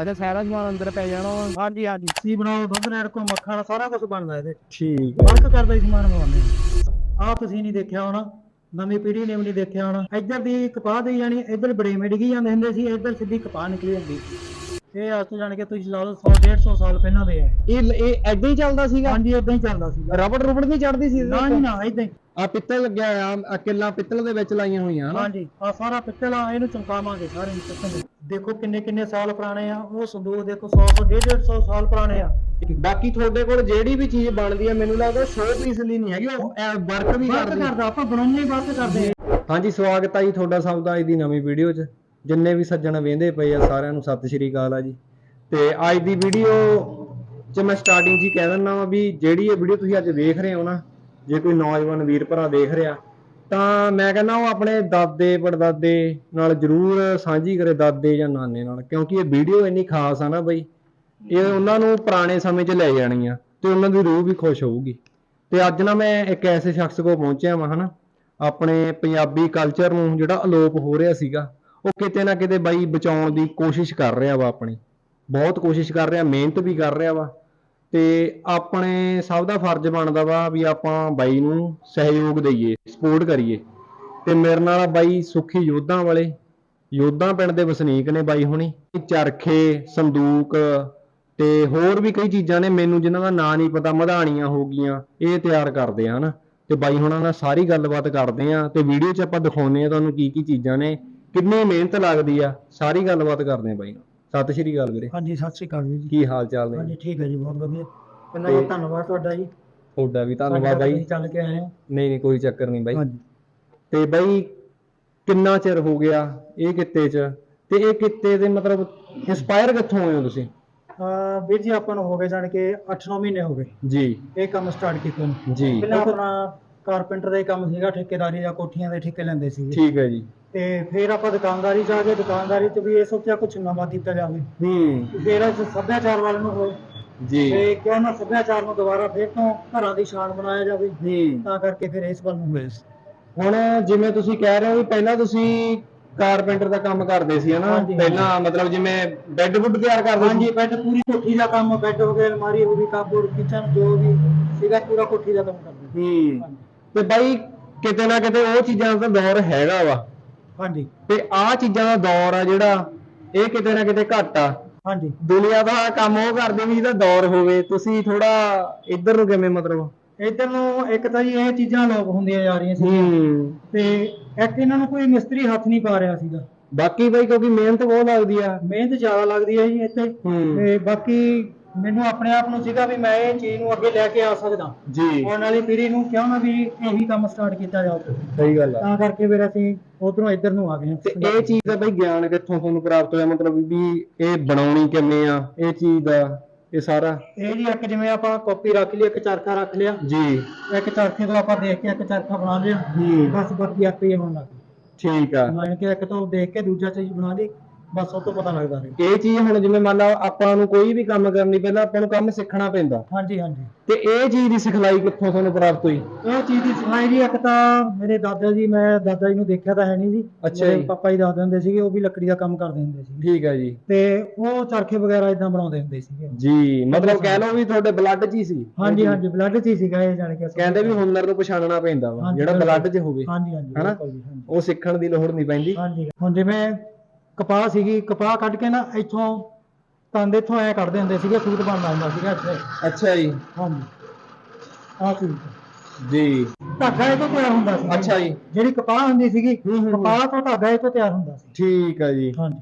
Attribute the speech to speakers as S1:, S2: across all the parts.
S1: ਅੱਛਾ ਸਾਰਾ ਸਮਾਨ ਅੰਦਰ ਪੈ ਜਾਣਾ ਵਾ।
S2: ਹਾਂਜੀ ਹਾਂਜੀ। ਸੀ ਬਣਾਓ ਦੁੱਧ ਨੈਰ ਕੋ ਮੱਖਣ ਸਾਰਾ ਕੁਝ ਬਣਦਾ ਇਹਦੇ।
S1: ਠੀਕ
S2: ਵਰਕ ਕਰਦਾ ਹੀ ਸਮਾਨ ਬਣਾਉਂਦੇ ਆਹ ਤੁਸੀਂ ਨਹੀਂ ਦੇਖਿਆ ਹੋਣਾ ਨਵੀਂ ਪੀੜ੍ਹੀ ਨੇ ਵੀ ਨਹੀਂ ਦੇਖਿਆ ਹੋਣਾ। ਇੱਧਰ ਦੀ ਕਪਾਹ ਦੀ ਜਾਣੀ ਇੱਧਰ ਬੜੇਵੇਂ ਡਿੱਗੀ ਜਾਂਦੇ ਹੁੰਦੇ ਸੀ ਇੱਧਰ ਸਿੱਧੀ ਕਪਾਹ ਨਿਕਲੀ ਜਾਂਦੀ। ਸੀ ਇਹ ਅੱਜ ਤੋਂ ਜਾਣ ਕੇ ਤੁਸੀਂ ਲਾ ਲਓ 100 150 ਸਾਲ ਪਹਿਲਾਂ ਦੇ ਹੈ
S1: ਇਹ ਇਹ ਐਦਾਂ ਹੀ ਚੱਲਦਾ ਸੀਗਾ?
S2: ਹਾਂਜੀ ਇਦਾਂ ਹੀ ਚੱਲਦਾ ਸੀ
S1: ਰਬੜ ਰੁਬੜ ਨਹੀਂ ਚੜਦੀ ਸੀ?
S2: ਨਾ ਜੀ ਨਾ ਇਦਾਂ ਹੀ।
S1: ਆ ਪਿੱਤਲ ਲੱਗਿਆ ਹੋਇਆ ਆ ਕਿੱਲਾ ਪਿੱਤਲ ਦੇ ਵਿੱਚ ਲਾਈਆਂ ਹੋਈਆਂ ਹਨਾ।
S2: ਹਾਂਜੀ ਆ ਸਾਰਾ ਪਿੱਤਲ ਆ ਇਹਨੂੰ ਚਮਕਾਵਾਂਗੇ ਸਾਰੇ ਨੂੰ ਪਿੱਤਲ ਨੂੰ। ਦੇਖੋ ਕਿੰਨੇ ਕਿੰਨੇ ਸਾਲ ਪੁਰਾਣੇ ਆ ਉਹ ਸੰਦੂਕ ਦੇਖੋ 100 100 150 ਸਾਲ ਪੁਰਾਣੇ ਆ।
S1: ਬਾਕੀ ਤੁਹਾਡੇ ਕੋਲ ਜਿਹੜੀ ਵੀ ਚੀਜ਼ ਬਣਦੀ ਹੈ ਮੈਨੂੰ ਲੱਗਦਾ ਸ਼ੋ ਪੀਸ ਲਈ ਨਹੀਂ ਹੈਗੀ ਉਹ ਵਰਕ ਵੀ
S2: ਵਰਕ
S1: ਕਰਦੀ
S2: ਕਰਦਾ ਆਪਾਂ ਬਣਾਉਣੇ ਵਰਕ ਕਰਦੇ ਆ।
S1: ਹਾਂਜੀ ਸਵਾਗਤ ਹੈ ਜੀ ਤੁਹਾਡਾ ਸਭ ਦਾ ਅੱਜ ਦੀ ਨਵੀਂ ਵੀਡੀਓ 'ਚ। ਜਿੰਨੇ ਵੀ ਸੱਜਣ ਵੇਂਦੇ ਪਏ ਆ ਸਾਰਿਆਂ ਨੂੰ ਸਤਿ ਸ਼੍ਰੀ ਅਕਾਲ ਆ ਜੀ। ਤੇ ਅੱਜ ਦੀ ਵੀਡੀਓ 'ਚ ਮੈਂ ਸਟਾਰਟਿੰਗ 'ਚ ਹੀ ਕਹਿ ਦਿੰਦਾ ਵਾਂ ਵੀ ਜਿਹੜੀ ਇਹ ਵੀਡੀਓ ਤੁਸੀਂ ਅੱਜ ਵੇਖ ਰਹੇ ਹੋ ਨਾ ਜੇ ਕੋਈ ਨੌਜਵਾਨ ਵੀਰ ਭਰਾ ਦੇਖ ਰਿਹਾ, ਤਾਂ ਮੈਂ ਕਹਿੰਦਾ ਉਹ ਆਪਣੇ ਦਾਦੇ, ਪੜਦਾਦੇ ਨਾਲ ਜਰੂਰ ਸਾਂਝੀ ਕਰੇ, ਦਾਦੇ ਜਾਂ ਨਾਨੇ ਨਾਲ, ਕਿਉਂਕਿ ਇਹ ਵੀਡੀਓ ਇੰਨੀ ਖਾਸ ਆ ਨਾ ਬਈ, ਇਹ ਉਹਨਾਂ ਨੂੰ ਪੁਰਾਣੇ ਸਮੇਂ 'ਚ ਲੈ ਜਾਣੀ ਆ ਤੇ ਉਹਨਾਂ ਦੀ ਰੂਹ ਵੀ ਖੁਸ਼ ਹੋਊਗੀ। ਤੇ ਅੱਜ ਨਾ ਮੈਂ ਇੱਕ ਐਸੇ ਸ਼ਖਸ ਕੋਲ ਪਹੁੰਚਿਆ ਵਾਂ, ਹਨਾ, ਆਪਣੇ ਪੰਜਾਬੀ ਕਲਚਰ ਨੂੰ ਜਿਹੜਾ ਅਲੋਪ ਹੋ ਰਿਹਾ ਸੀਗਾ, ਉਹ ਕਿਤੇ ਨਾ ਕਿਤੇ ਬਾਈ ਬਚਾਉਣ ਦੀ ਕੋਸ਼ਿਸ਼ ਕਰ ਰਿਹਾ ਵਾ ਆਪਣੀ। ਬਹੁਤ ਕੋਸ਼ਿਸ਼ ਕਰ ਰਿਹਾ, ਮਿਹਨਤ ਵੀ ਕਰ ਰਿਹਾ ਵਾ। ਤੇ ਆਪਣੇ ਸਭ ਦਾ ਫਰਜ਼ ਬਣਦਾ ਵਾ ਵੀ ਆਪਾਂ ਬਾਈ ਨੂੰ ਸਹਿਯੋਗ ਦਈਏ ਸਪੋਰਟ ਕਰੀਏ। ਤੇ ਮੇਰੇ ਨਾਲ ਬਾਈ ਸੁਖੀ ਯੋਧਾਂ ਵਾਲੇ। ਯੋਧਾਂ ਪਿੰਡ ਦੇ ਵਸਨੀਕ ਨੇ ਬਾਈ ਹੁਣੀ। ਚਰਖੇ, ਸੰਦੂਕ ਤੇ ਹੋਰ ਵੀ ਕਈ ਚੀਜ਼ਾਂ ਨੇ, ਮੈਨੂੰ ਜਿਨ੍ਹਾਂ ਦਾ ਨਾਂ ਨਹੀਂ ਪਤਾ, ਮਧਾਣੀਆਂ ਹੋ ਗਈਆਂ, ਇਹ ਤਿਆਰ ਕਰਦੇ ਆ ਹਨਾ। ਤੇ ਬਾਈ ਹੁਣਾਂ ਨਾਲ ਸਾਰੀ ਗੱਲਬਾਤ ਕਰਦੇ ਆ ਤੇ ਵੀਡੀਓ 'ਚ ਆਪਾਂ ਦਿਖਾਉਂਦੇ ਆ ਤੁਹਾਨੂੰ ਕੀ ਕੀ ਚੀਜ਼ਾਂ ਨੇ, ਕਿੰਨੀ ਮਿਹਨਤ ਲੱਗਦੀ ਆ, ਸਾਰੀ ਗੱਲਬਾਤ ਕਰਦੇ ਆ ਬਾਈ ਨਾਲ। ਸਤਿ ਸ਼੍ਰੀ ਅਕਾਲ ਵੀਰੇ।
S2: ਹਾਂਜੀ ਸਤਿ ਸ਼੍ਰੀ ਅਕਾਲ ਜੀ।
S1: ਕੀ ਹਾਲ ਚਾਲ ਨੇ?
S2: ਹਾਂਜੀ ਠੀਕ ਹੈ ਜੀ ਬਹੁਤ ਵਧੀਆ। ਪਹਿਲਾਂ ਤਾਂ ਧੰਨਵਾਦ ਤੁਹਾਡਾ ਜੀ।
S1: ਤੁਹਾਡਾ ਵੀ ਧੰਨਵਾਦ ਬਾਈ।
S2: ਚੱਲ ਕੇ ਆਏ ਹੋ।
S1: ਨਹੀਂ ਨਹੀਂ ਕੋਈ ਚੱਕਰ ਨਹੀਂ ਬਾਈ।
S2: ਹਾਂਜੀ।
S1: ਤੇ ਬਾਈ ਕਿੰਨਾ ਚਿਰ ਹੋ ਗਿਆ ਇਹ ਕਿੱਤੇ 'ਚ? ਤੇ ਇਹ ਕਿੱਤੇ ਦੇ ਮਤਲਬ ਇੰਸਪਾਇਰ ਕਿੱਥੋਂ ਹੋਏ ਹੋ ਤੁਸੀਂ?
S2: ਵੀਰ ਜੀ ਆਪਾਂ ਨੂੰ ਹੋ ਗਏ ਜਾਣ ਕੇ 8-9 ਮਹੀਨੇ ਹੋ ਗਏ।
S1: ਜੀ।
S2: ਇਹ ਕੰਮ ਸਟਾਰਟ ਕੀਤੇ ਨੂੰ।
S1: ਜੀ।
S2: ਪਹਿਲਾਂ ਆਪਣਾ ਕਾਰਪੈਂਟਰ ਦਾ ਹੀ ਕੰਮ ਸੀਗਾ ਠੇਕੇਦਾਰੀ ਦਾ ਕੋਠੀਆਂ ਦੇ ਠੇਕੇ ਲੈਂਦੇ ਸੀ
S1: ਠੀਕ ਹੈ ਜੀ।
S2: ਤੇ ਫਿਰ ਆਪਾਂ ਦੁਕਾਨਦਾਰੀ ਚ ਆ ਗਏ ਦੁਕਾਨਦਾਰੀ ਚ ਵੀ ਇਹ ਸੋਚਿਆ ਕੁਝ ਨਵਾਂ ਕੀਤਾ ਜਾਵੇ।
S1: ਹੂੰ।
S2: ਫਿਰ ਅਸੀਂ ਸੱਭਿਆਚਾਰ ਵੱਲ ਨੂੰ ਹੋਏ।
S1: ਜੀ।
S2: ਤੇ ਕਿਉਂ ਨਾ ਸੱਭਿਆਚਾਰ ਨੂੰ ਦੁਬਾਰਾ ਫਿਰ ਤੋਂ ਘਰਾਂ ਦੀ ਸ਼ਾਨ ਬਣਾਇਆ ਜਾਵੇ।
S1: ਹੂੰ।
S2: ਤਾਂ ਕਰਕੇ ਫਿਰ ਇਸ ਵੱਲ ਨੂੰ ਹੋਏ ਸੀ।
S1: ਹੁਣ ਜਿਵੇਂ ਤੁਸੀਂ ਕਹਿ ਰਹੇ ਹੋ ਵੀ ਪਹਿਲਾਂ ਤੁਸੀਂ ਕਾਰਪੈਂਟਰ ਦਾ ਕੰਮ ਕਰਦੇ ਸੀ ਹਨਾ?
S2: ਹਾਂਜੀ,
S1: ਪਹਿਲਾਂ ਮਤਲਬ ਜਿਵੇਂ ਬੈੱਡ ਵੁੱਡ ਤਿਆਰ ਕਰਦੇ ਸੀ।
S2: ਹਾਂਜੀ ਬੈੱਡ ਪੂਰੀ ਕੋਠੀ ਦਾ ਕੰਮ ਬੈੱਡ ਹੋ ਗਿਆ ਅਲਮਾਰੀ ਹੋ ਗਈ ਕਾਬੋਰਡ ਕਿਚਨ ਜੋ ਵੀ ਸੀਗਾ ਪੂਰਾ ਕੋਠੀ ਦਾ ਕੰਮ ਕਰਦੇ ਸੀ।
S1: ਹੂੰ। ਤੇ ਬਾਈ ਕਿਤੇ ਨਾ ਕਿਤੇ ਉਹ ਚੀਜ਼ਾਂ ਦਾ ਦੌਰ ਹੈਗਾ ਵਾ।
S2: ਹਾਂਜੀ।
S1: ਤੇ ਆਹ ਚੀਜ਼ਾਂ ਦਾ ਦੌਰ ਆ ਜਿਹੜਾ ਇਹ ਕਿਤੇ ਨਾ ਕਿਤੇ ਘੱਟ ਆ।
S2: ਹਾਂਜੀ।
S1: ਦੁਨੀਆ ਦਾ ਕੰਮ ਉਹ ਕਰਦੇ ਵੀ ਜਿਹਦਾ ਦੌਰ ਹੋਵੇ। ਤੁਸੀਂ ਥੋੜਾ ਇੱਧਰ ਨੂੰ ਕਿਵੇਂ ਮਤਲਬ?
S2: ਇਧਰ ਨੂੰ ਇੱਕ ਤਾਂ ਜੀ ਇਹ ਚੀਜ਼ਾਂ ਲੋਪ ਹੁੰਦੀਆਂ ਜਾ ਰਹੀਆਂ ਸੀ
S1: ਹੂੰ।
S2: ਤੇ ਇੱਕ ਇਹਨਾਂ ਨੂੰ ਕੋਈ ਮਿਸਤਰੀ ਹੱਥ ਨਹੀਂ ਪਾ ਰਿਹਾ ਸੀਗਾ।
S1: ਬਾਕੀ ਬਾਈ ਕਿਉਂਕਿ ਮਿਹਨਤ ਬਹੁਤ ਲੱਗਦੀ ਆ।
S2: ਮਿਹਨਤ ਜ਼ਿਆਦਾ ਲੱਗਦੀ ਹੈ ਜੀ ਇੱਥੇ।
S1: ਹੂੰ।
S2: ਤੇ ਬਾਕੀ ਮੈਨੂੰ ਆਪਣੇ ਆਪ ਨੂੰ ਸੀਗਾ ਵੀ ਮੈਂ ਇਹ ਚੀਜ਼ ਨੂੰ ਅੱਗੇ ਲੈ ਕੇ ਆ ਸਕਦਾ।
S1: ਜੀ।
S2: ਆਉਣ ਵਾਲੀ ਪੀੜ੍ਹੀ ਨੂੰ ਕਿਉਂ ਨਾ ਵੀ ਇਹੀ ਕੰਮ ਸਟਾਰਟ ਕੀਤਾ ਜਾਵੇ।
S1: ਸਹੀ ਗੱਲ ਆ।
S2: ਤਾਂ ਕਰਕੇ ਫਿਰ ਅਸੀਂ ਉਧਰੋਂ ਇੱਧਰ ਨੂੰ ਆ ਗਏ
S1: ਤੇ ਇਹ ਚੀਜ਼ ਦਾ ਬਈ ਗਿਆਨ ਕਿੱਥੋਂ ਤੁਹਾਨੂੰ ਪ੍ਰਾਪਤ ਹੋਇਆ? ਮਤਲਬ ਵੀ ਇਹ ਬਣਾਉਣੀ ਕਿਵੇਂ ਆ? ਇਹ ਚੀਜ਼ ਦਾ ਇਹ ਸਾਰਾ?
S2: ਇਹ ਜੀ ਇੱਕ ਜਿਵੇਂ ਆਪਾਂ ਕਾਪੀ ਰੱਖ ਲਈ ਇੱਕ ਚਰਖਾ ਰੱਖ ਲਿਆ।
S1: ਜੀ।
S2: ਇੱਕ ਚਰਖੇ ਤੋਂ ਆਪਾਂ ਦੇਖ ਕੇ ਇੱਕ ਚਰਖਾ ਬਣਾ ਲਿਆ।
S1: ਹੂੰ
S2: ਬਸ ਬਾਕੀ ਆਪੇ ਹੀ ਹੋਣ ਲੱਗ
S1: ਠੀਕ ਆ।
S2: ਗਿਆ ਕਿ ਇੱਕ ਤੋਂ ਦੇਖ ਕੇ ਦੂਜਾ ਚੀਜ਼ ਬਣਾ ਲਈ। ਬਸ ਉਹ ਤੋਂ ਪਤਾ ਲੱਗਦਾ ਰਿਹਾ
S1: ਇਹ ਚੀਜ਼ ਹੁਣ ਜਿਵੇਂ ਮੰਨ ਲਓ ਆਪਾਂ ਨੂੰ ਕੋਈ ਵੀ ਕੰਮ ਕਰਨੀ ਪਹਿਲਾਂ ਆਪਾਂ ਨੂੰ ਕੰਮ ਸਿੱਖਣਾ ਪੈਂਦਾ।
S2: ਹਾਂਜੀ ਹਾਂਜੀ।
S1: ਤੇ ਇਹ ਚੀਜ਼ ਦੀ ਸਿਖਲਾਈ ਕਿੱਥੋਂ ਤੁਹਾਨੂੰ ਪ੍ਰਾਪਤ ਹੋਈ?
S2: ਇਹ ਚੀਜ਼ ਦੀ ਸਿਖਾਈ ਜੀ ਇੱਕ ਤਾਂ ਮੇਰੇ ਦਾਦਾ ਜੀ ਮੈਂ ਦਾਦਾ ਜੀ ਨੂੰ ਦੇਖਿਆ ਤਾਂ ਹੈ ਨਹੀਂ ਜੀ
S1: ਅੱਛਾ
S2: ਮੇਰੇ
S1: ਜੀ।
S2: ਪਾਪਾ ਜੀ ਦੱਸਦੇ ਹੁੰਦੇ ਸੀਗੇ ਉਹ ਵੀ ਲੱਕੜੀ ਦਾ ਕੰਮ ਕਰਦੇ ਹੁੰਦੇ ਸੀ।
S1: ਠੀਕ ਆ ਜੀ।
S2: ਤੇ ਉਹ ਚਰਖੇ ਵਗੈਰਾ ਇਦਾਂ ਬਣਾਉਂਦੇ ਹੁੰਦੇ ਸੀਗੇ।
S1: ਜੀ ਮਤਲਬ ਕਹਿ ਲਓ ਵੀ ਤੁਹਾਡੇ ਬਲੱਡ 'ਚ ਹੀ ਸੀ।
S2: ਹਾਂਜੀ ਹਾਂਜੀ ਬਲੱਡ 'ਚ ਹੀ ਸੀਗਾ ਇਹ ਜਾਣ ਕੇ ਅਸੀਂ-
S1: ਕਹਿੰਦੇ ਵੀ ਹੁਨਰ ਨੂੰ ਪਛਾਣਨਾ ਪੈਂਦਾ ਵਾ
S2: ਹਾਂਜੀ,
S1: ਜਿਹੜਾ। ਬਲੱਡ 'ਚ ਹੋਵੇ।
S2: ਹਾਂਜੀ ਹਾਂਜੀ
S1: ਹਨਾ?
S2: ਬਿਲਕੁਲ ਜੀ, ਹਾਂਜੀ।
S1: ਉਹ ਸਿੱਖਣ ਦੀ ਲੋੜ ਨਹੀਂ ਪੈਂਦੀ।
S2: ਹਾਂਜੀ। ਹੁਣ ਜਿਵੇਂ ਕਪਾਹ ਸੀਗੀ ਕਪਾਹ ਕੱਢ ਕੇ ਨਾ ਇੱਥੋਂ ਤੰਦ ਇੱਥੋਂ ਐ ਕੱਢਦੇ ਹੁੰਦੇ ਸੀਗੇ ਸੂਟ ਬਣਦਾ ਹੁੰਦਾ ਸੀਗਾ ਇੱਥੇ।
S1: ਅੱਛਾ ਜੀ।
S2: ਹਾਂਜੀ। ਆਹ ਸੀ
S1: ਜੀ।
S2: ਧਾਗਾ ਇਹ ਤੋਂ ਤਿਆਰ ਹੁੰਦਾ ਸੀ।
S1: ਅੱਛਾ ਜੀ।
S2: ਜਿਹੜੀ ਕਪਾਹ ਹੁੰਦੀ ਸੀਗੀ
S1: ਹੂੰ, ਹੂੰ, ਹੂੰ।
S2: ਕਪਾਹ ਤੋਂ ਧਾਗਾ ਇਹ ਤੋਂ ਤਿਆਰ ਹੁੰਦਾ ਸੀ।
S1: ਠੀਕ ਆ ਜੀ।
S2: ਹਾਂਜੀ।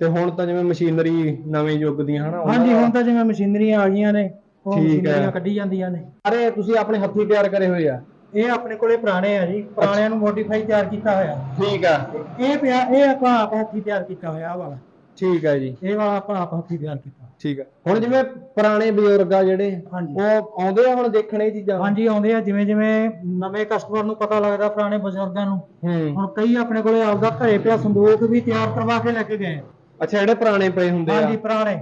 S1: ਤੇ ਹੁਣ ਤਾਂ ਜਿਵੇਂ ਮਸ਼ੀਨਰੀ ਨਵੇਂ ਯੁੱਗ ਦੀਆਂ ਹਨਾ ਉਹਨਾਂ
S2: ਹਾਂਜੀ
S1: ਦਾ-
S2: ਹੁਣ ਤਾਂ ਜਿਵੇਂ ਮਸ਼ੀਨਰੀਆਂ ਆ ਗਈਆਂ ਨੇ ਉਹ
S1: ਠੀਕ ਹੈ।
S2: ਮਸ਼ੀਨਰੀਆਂ ਕੱਢੀ ਜਾਂਦੀਆਂ ਨੇ।
S1: ਅਰੇ ਤੁਸੀਂ ਆਪਣੇ ਹੱਥੀਂ ਤਿਆਰ ਕਰੇ ਹੋਏ ਆ।
S2: ਇਹ ਆਪਣੇ ਕੋਲੇ ਪੁਰਾਣੇ ਆ ਜੀ ਪੁਰਾਣਿਆਂ ਨੂੰ ਮੋਡੀਫਾਈ ਤਿਆਰ ਕੀਤਾ ਹੋਇਆ।
S1: ਠੀਕ ਆ।
S2: ਇਹ ਪਿਆ ਇਹ ਆਪਾਂ ਆਪ ਹੱਥੀਂ ਤਿਆਰ ਕੀਤਾ ਹੋਇਆ ਆਹ ਵਾਲਾ।
S1: ਠੀਕ ਆ ਜੀ।
S2: ਇਹ ਵਾਲਾ ਆਪਾਂ ਆਪ ਹੱਥੀਂ ਤਿਆਰ ਕੀਤਾ।
S1: ਠੀਕ ਆ। ਹੁਣ ਜਿਵੇਂ ਪੁਰਾਣੇ ਬਜ਼ੁਰਗ ਆ ਜਿਹੜੇ ਉਹ ਆਉਂਦੇ ਆ ਹੁਣ ਦੇਖਣ ਚੀਜ਼ਾਂ?
S2: ਹਾਂਜੀ ਆਉਂਦੇ ਆ। ਜਿਵੇਂ ਜਿਵੇਂ ਨਵੇਂ ਕਸਟਮਰ ਨੂੰ ਪਤਾ ਲੱਗਦਾ ਪੁਰਾਣੇ ਬਜ਼ੁਰਗਾਂ ਨੂੰ।
S1: ਹੂੰ।
S2: ਹੁਣ ਕਈ ਆਪਣੇ ਕੋਲੇ ਆਪਦਾ ਘਰੇ ਪਿਆ ਸੰਦੂਕ ਵੀ ਤਿਆਰ ਕਰਵਾ ਕੇ ਲੈ ਕੇ ਗਏ। ਆ।
S1: ਅੱਛਾ ਜਿਹੜੇ ਪੁਰਾਣੇ ਪਏ ਹੁੰਦੇ ਆ।
S2: ਹਾਂਜੀ ਪੁਰਾਣੇ।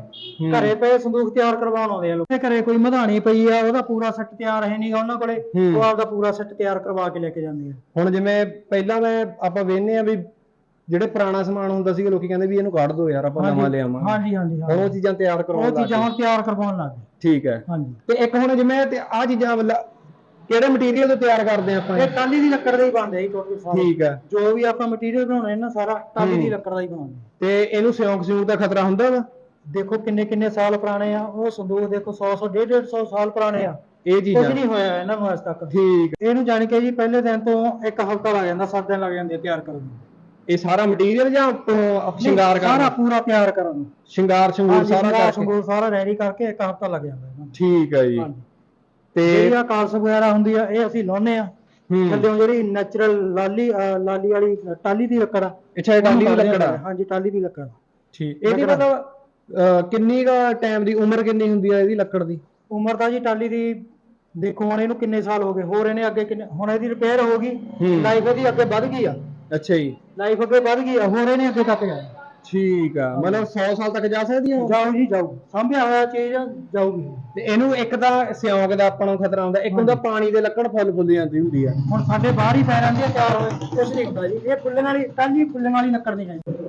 S2: ਘਰੇ ਪਏ ਸੰਦੂਕ ਤਿਆਰ ਕਰਵਾਉਣ ਆਉਂਦੇ ਆ ਲੋਕ। ਤੇ ਘਰੇ ਕੋਈ ਮਧਾਣੀ ਪਈ ਆ ਉਹਦਾ ਪੂਰਾ ਸੈੱਟ ਤਿਆਰ ਹੈ ਨਹੀਂਗਾ ਉਹਨਾਂ ਕੋਲੇ। ਉਹ ਆਪਦਾ ਪੂਰਾ ਸੈੱਟ ਤਿਆਰ ਕਰਵਾ ਕੇ ਲੈ ਕੇ ਜਾਂਦੇ ਆ।
S1: ਹੁਣ ਜਿਵੇਂ ਪਹਿਲਾਂ ਮੈਂ ਆਪਾਂ ਵੇਖਨੇ ਆ ਵੀ ਜਿਹੜੇ ਪੁਰਾਣਾ ਸਮਾਨ ਹੁੰਦਾ ਸੀਗਾ ਲੋਕੀ ਕਹਿੰਦੇ ਵੀ ਇਹਨੂੰ ਕੱਢ ਦਿਓ ਯਾਰ ਆਪਾਂ ਨਵਾਂ ਲਿਆਵਾਂ।
S2: ਹਾਂਜੀ ਹਾਂਜੀ
S1: ਹੁਣ ਉਹ ਚੀਜ਼ਾਂ ਤਿਆਰ
S2: ਉਹ
S1: ਕਰਾਉਣ ਲੱਗ
S2: ਚੀਜ਼ਾਂ
S1: ਗਏ।
S2: ਹੁਣ ਤਿਆਰ ਕਰਵਾਉਣ ਲੱਗ ਗਏ।
S1: ਠੀਕ ਹੈ।
S2: ਹਾਂਜੀ।
S1: ਤੇ ਇੱਕ ਹੁਣ ਜਿਵੇਂ ਤੇ ਆ ਚੀਜ਼ਾਂ ਕਿਹੜੇ ਮਟੀਰੀਅਲ ਤੋਂ ਤਿਆਰ ਕਰਦੇ ਆਪਾਂ
S2: ਇਹ? ਟਾਲੀ ਦੀ ਲੱਕੜ ਦਾ ਹੀ ਬਣਦਾ ਜੀ ਟੋਟਲ ਸਾਰਾ।
S1: ਠੀਕ ਹੈ
S2: ਜੋ ਵੀ ਆਪਾਂ ਮਟੀਰੀਅਲ ਬਣਾਉਣਾ ਹੈ ਨਾ ਸਾਰਾ ਟਾਲੀ ਦੀ। ਲੱਕੜ ਦਾ ਹੀ ਬਣਾਉਂਦੇ ਹਾਂ।
S1: ਤੇ ਇਹਨੂੰ ਸਿਉਂਕ ਸਿਉਂਕ ਦਾ ਖਤਰਾ ਹੁੰਦਾ ਵਾ?
S2: ਦੇਖੋ ਕਿੰਨੇ ਕਿੰਨੇ ਸਾਲ ਪੁਰਾਣੇ ਆ ਉਹ ਸੰਦੂਕ ਦੇਖੋ 100 100 150 150 ਸਾਲ ਪੁਰਾਣੇ ਆ।
S1: ਇਹ
S2: ਕੁਝ
S1: ਚੀਜ਼ਾਂ
S2: ਨਹੀਂ ਹੋਇਆ ਇਹਨਾਂ ਨੂੰ ਅੱਜ ਤੱਕ।
S1: ਠੀਕ
S2: ਇਹਨੂੰ ਜਾਣ ਕੇ ਜੀ ਪਹਿਲੇ ਦਿਨ ਤੋਂ ਇੱਕ ਹਫ਼ਤਾ ਲੱਗ ਜਾਂਦਾ 7 ਦਿਨ ਲੱਗ ਜਾਂਦੇ ਆ ਤਿਆਰ ਕਰਨ ਨੂੰ।
S1: ਇਹ ਸਾਰਾ ਮਟੀਰੀਅਲ ਜਾਂ ਸ਼ਿੰਗਾਰ
S2: ਸਾਰਾ
S1: ਕਰਨਾ
S2: ਪੂਰਾ ਤਿਆਰ ਕਰਨ ਨੂੰ।
S1: ਸ਼ਿੰਗਾਰ ਸ਼ਿੰਗੂਰ ਸਾਰਾ
S2: ਸਾਰਾ
S1: ਕਰਕੇ?
S2: ਸੰਗੂਰ ਸਾਰਾ ਰੈਡੀ ਕਰਕੇ ਇੱਕ ਹਫ਼ਤਾ ਲੱਗ ਜਾਂਦਾ ਇਹਨਾਂ।
S1: ਠੀਕ ਹੈ ਜੀ। ਤੇ
S2: ਜਿਹੜੀ ਆ ਕਾਲਸ ਵਗੈਰਾ ਹੁੰਦੀ ਆ ਇਹ ਅਸੀਂ ਲਾਉਨੇ ਆ।
S1: ਹੂੰ।
S2: ਥੱਲੇੋਂ ਜਿਹੜੀ ਨੈਚੁਰਲ ਲਾਲੀ ਅਹ ਲਾਲੀ ਵਾਲੀ ਟਾਲੀ ਦੀ ਲੱਕੜ ਆ।
S1: ਅੱਛਾ ਇਹ ਟਾਲੀ ਦੀ ਲੱਕੜ ਆ?
S2: ਹਾਂਜੀ ਟਾਲੀ ਦੀ ਲੱਕੜ
S1: ਠੀਕ। ਇਹਦੀ
S2: ਲੱਕੜ।
S1: ਮਤਲਬ ਅਹ, ਕਿੰਨੀ ਦਾ ਟਾਈਮ ਦੀ ਉਮਰ ਕਿੰਨੀ ਹੁੰਦੀ ਹੈ ਇਹਦੀ ਲੱਕੜ ਦੀ?
S2: ਉਮਰ ਦਾ ਜੀ ਟਾਲੀ ਦੀ ਦੇਖੋ ਹੁਣ ਇਹਨੂੰ ਕਿੰਨੇ ਸਾਲ ਹੋ ਗਏ ਹੋਰ ਇਹਨੇ ਅੱਗੇ ਕਿੰਨੇ ਹੁਣ ਇਹਦੀ ਰਿਪੇਅਰ ਹੋ ਗਈ
S1: ਹੂੰ।
S2: ਲਾਈਫ ਇਹਦੀ ਅੱਗੇ ਵੱਧ ਗਈ ਆ।
S1: ਅੱਛਾ ਜੀ।
S2: ਲਾਈਫ ਅੱਗੇ ਵੱਧ ਗਈ ਆ ਹੋਰ ਇਹਨੇ ਅੱਗੇ ਤੱਕ ਜਾਣਾ।
S1: ਠੀਕ ਆ। ਮਤਲਬ 100 ਸਾਲ ਤੱਕ ਜਾ ਸਕਦੀ ਹੈ
S2: ਜਾਓ ਜੀ ਜਾਓ ਸਾਂਭਿਆ ਹੋਇਆ ਚੀਜ਼ ਜਾਊਗੀ।
S1: ਤੇ ਇਹਨੂੰ ਇੱਕ ਤਾਂ ਸਿਉਂਕ ਦਾ ਆਪਾਂ ਨੂੰ ਖਤਰਾ ਹੁੰਦਾ ਇੱਕ ਹੁੰਦਾ ਪਾਣੀ ਦੇ ਲੱਕੜ ਫੁੱਲ ਫੁੱਲ ਜਾਂਦੀ ਹੁੰਦੀ ਆ।
S2: ਹੁਣ ਸਾਡੇ ਬਾਹਰ ਹੀ ਪੈ ਜਾਂਦੀ ਆ ਤਿਆਰ ਹੋਏ ਕੁਛ ਨਹੀਂ ਹੁੰਦਾ ਜੀ। ਇਹ ਫੁੱਲਣ ਵਾਲੀ ਟਾਲੀ ਫੁੱਲਣ ਵਾਲੀ ਲੱਕੜ ਨਹੀਂ ਚਾਹੀਦੀ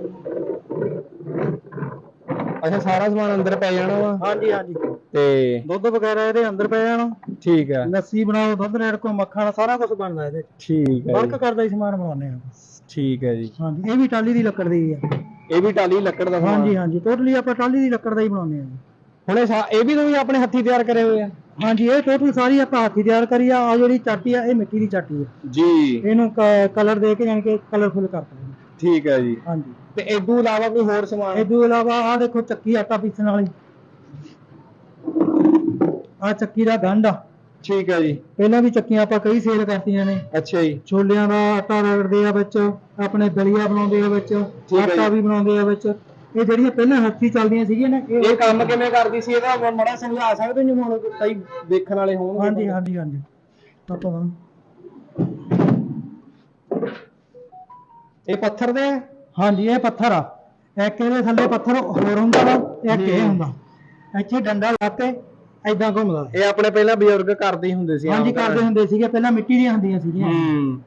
S1: ਅੱਛਾ ਸਾਰਾ ਸਮਾਨ ਅੰਦਰ ਪੈ ਜਾਣਾ ਵਾ?
S2: ਹਾਂਜੀ ਹਾਂਜੀ।
S1: ਤੇ
S2: ਦੁੱਧ ਵਗੈਰਾ ਇਹਦੇ ਅੰਦਰ ਪੈ ਜਾਣਾ।
S1: ਠੀਕ ਆ।
S2: ਲੱਸੀ ਬਣਾਓ ਦੁੱਧ ਰੇੜ ਕੋ ਮੱਖਣ ਸਾਰਾ ਕੁਝ ਬਣਦਾ ਇਹਦੇ
S1: ਠੀਕ ਹੈ
S2: ਵਰਕ ਕਰਦਾ ਹੀ ਸਮਾਨ ਬਣਾਉਂਦੇ ਆ।
S1: ਠੀਕ ਹੈ ਜੀ।
S2: ਹਾਂਜੀ ਇਹ ਵੀ ਟਾਲੀ ਦੀ ਲੱਕੜ ਦੀ ਆ।
S1: ਇਹ ਵੀ ਟਾਲੀ ਲੱਕੜ ਦਾ ਸਮਾਨ।
S2: ਹਾਂਜੀ ਹਾਂਜੀ ਟੋਟਲੀ ਆਪਾਂ ਟਾਲੀ ਦੀ ਲੱਕੜ ਦਾ ਹੀ ਬਣਾਉਂਦੇ ਜੀ।
S1: ਹੁਣ ਇਹ ਸਾ- ਇਹ ਵੀ ਤੁਸੀਂ ਆਪਣੇ ਹੱਥੀ ਤਿਆਰ ਕਰੇ ਹੋਏ ਆ?
S2: ਹਾਂਜੀ ਇਹ ਟੋਟਲ ਸਾਰੀ ਆਪਾਂ ਹੱਥੀ ਤਿਆਰ ਕਰੀ ਆ ਆ ਜਿਹੜੀ ਚਾਟੀ ਆ ਇਹ ਮਿੱਟੀ ਦੀ ਚਾਟੀ ਆ।
S1: ਜੀ।
S2: ਇਹਨੂੰ ਕਲਰ ਦੇ ਕੇ ਜਾਣੀ ਕਿ ਕਲਰਫੁਲ ਕਰਤਾ ਜੀ।
S1: ਠੀਕ ਹੈ ਜੀ।
S2: ਹਾਂਜੀ।
S1: ਤੇ ਇਸ ਤੋਂ ਇਲਾਵਾ ਕੋਈ ਹੋਰ ਸਮਾਨ?
S2: ਇਹ ਤੋਂ ਇਲਾਵਾ ਆ ਦੇਖੋ ਚੱਕੀ ਆਟਾ ਪੀਸਣ ਵਾਲੀ। ਆ ਚੱਕੀ ਦਾ ਗੰਢ ਆ।
S1: ਠੀਕ ਹੈ ਜੀ।
S2: ਪਹਿਲਾਂ ਵੀ ਚੱਕੀਆਂ ਆਪਾਂ ਕਈ ਸੇਲ ਕਰਤੀਆਂ ਨੇ।
S1: ਅੱਛਾ ਜੀ।
S2: ਛੋਲਿਆਂ ਦਾ ਆਟਾ ਰਗੜਦੇ ਆ ਵਿੱਚ। ਆਪਣੇ ਦਲੀਆ ਬਣਾਉਂਦੇ ਆ ਵਿੱਚ
S1: ਹੈ
S2: ਆਟਾ। ਵੀ ਬਣਾਉਂਦੇ ਆ ਵਿੱਚ। ਇਹ ਜਿਹੜੀਆਂ ਪਹਿਲਾਂ ਹੱਥੀ ਚੱਲਦੀਆਂ ਸੀਗੀਆਂ ਨੇ ਇਹ
S1: ਕੰਮ ਕਿਵੇਂ ਕਰਦੀ ਸੀ? ਇਹਦਾ ਮੜਾ ਸਮਝਾ ਸਕਦੇ ਜੀ ਹੁਣ ਕਈ ਦੇਖਣ ਵਾਲੇ ਹੋਣਗੇ।
S2: ਹਾਂਜੀ ਹਾਂਜੀ ਹਾਂਜੀ। ਆਪਾਂ ਹੁਣ-
S1: ਇਹ ਪੱਥਰ ਦੇ? ਆ?
S2: ਹਾਂਜੀ ਇਹ ਪੱਥਰ ਆ। ਇੱਕ ਇਹਦੇ ਥੱਲੇ ਪੱਥਰ ਹੋਰ ਹੁੰਦਾ ਵਾ ਇੱਕ ਇਹ ਹੁੰਦਾ। ਇੱਥੇ ਡੰਡਾ ਲਾ ਕੇ ਐਦਾਂ ਘੁੰਮਦਾ।
S1: ਇਹ ਆਪਣੇ ਪਹਿਲਾਂ ਬਜ਼ੁਰਗ ਕਰਦੇ ਹੀ ਹੁੰਦੇ ਸੀ। ਆਮ
S2: ਹਾਂਜੀ
S1: ਘਰਾਂ
S2: ਕਰਦੇ ਹੁੰਦੇ ਸੀਗੇ ਪਹਿਲਾਂ ਮਿੱਟੀ ਦੀਆਂ ਹੁੰਦੀਆਂ ਸੀਗੀਆਂ।
S1: ਹੂੰ।